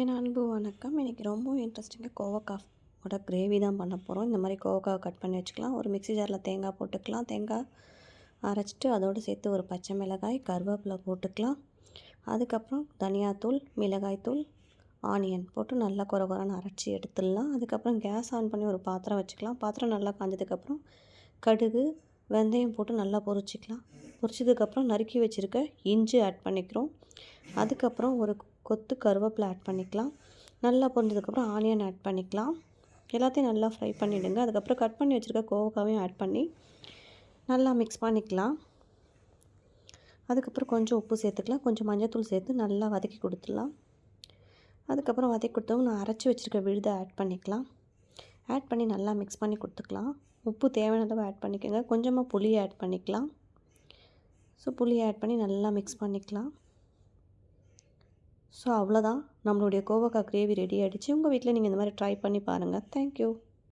என் அன்பு வணக்கம். இன்றைக்கி ரொம்ப இன்ட்ரெஸ்டிங்காக கோவக்காவோட கிரேவி தான் பண்ண போகிறோம் இந்த மாதிரி கோவக்காவை கட் பண்ணி வச்சுக்கலாம். ஒரு மிக்ஸி ஜாரில் தேங்காய் போட்டுக்கலாம். தேங்காய் அரைச்சிட்டு அதோடு சேர்த்து ஒரு பச்சை மிளகாய் கருவேப்பிலை போட்டுக்கலாம். அதுக்கப்புறம் தனியாத்தூள் மிளகாய்த்தூள் ஆனியன் போட்டு நல்லா குறை குறைன்னு அரைச்சி எடுத்துடலாம். அதுக்கப்புறம் கேஸ் ஆன் பண்ணி ஒரு பாத்திரம் வச்சுக்கலாம். பாத்திரம் நல்லா காஞ்சதுக்கப்புறம் கடுகு வெந்தயம் போட்டு நல்லா பொரிச்சிக்கலாம். பொரிச்சதுக்கப்புறம் நறுக்கி வச்சுருக்க இஞ்சி ஆட் பண்ணிக்கிறோம். அதுக்கப்புறம் ஒரு கொத்து கருவேப்பிலை ஆட் பண்ணிக்கலாம். நல்லா பொரிஞ்சதுக்கப்புறம் ஆனியன் ஆட் பண்ணிக்கலாம். எல்லாத்தையும் நல்லா ஃப்ரை பண்ணிவிடுங்க அதுக்கப்புறம் கட் பண்ணி வச்சுருக்க கோவக்காவையும் ஆட் பண்ணி நல்லா மிக்ஸ் பண்ணிக்கலாம். அதுக்கப்புறம் கொஞ்சம் உப்பு சேர்த்துக்கலாம். கொஞ்சம் மஞ்சத்தூள் சேர்த்து நல்லா வதக்கி கொடுத்துடலாம். அதுக்கப்புறம் வதக்கி கொடுத்தவங்க நான் அரைச்சி வச்சுருக்க விழுதை ஆட் பண்ணிக்கலாம். ஆட் பண்ணி நல்லா மிக்ஸ் பண்ணி கொடுத்துக்கலாம். உப்பு தேவையான அளவு ஆட் பண்ணிக்கோங்க. கொஞ்சமாக புளியை ஆட் பண்ணிக்கலாம். ஸோ புளியை ஆட் பண்ணி நல்லா மிக்ஸ் பண்ணிக்கலாம். ஸோ அவ்வளோதான். நம்மளுடைய கோவக்காய் கிரேவி ரெடி ஆகிடுச்சு உங்கள் வீட்டில் நீங்கள் இந்த மாதிரி ட்ரை பண்ணி பாருங்கள். தேங்க்யூ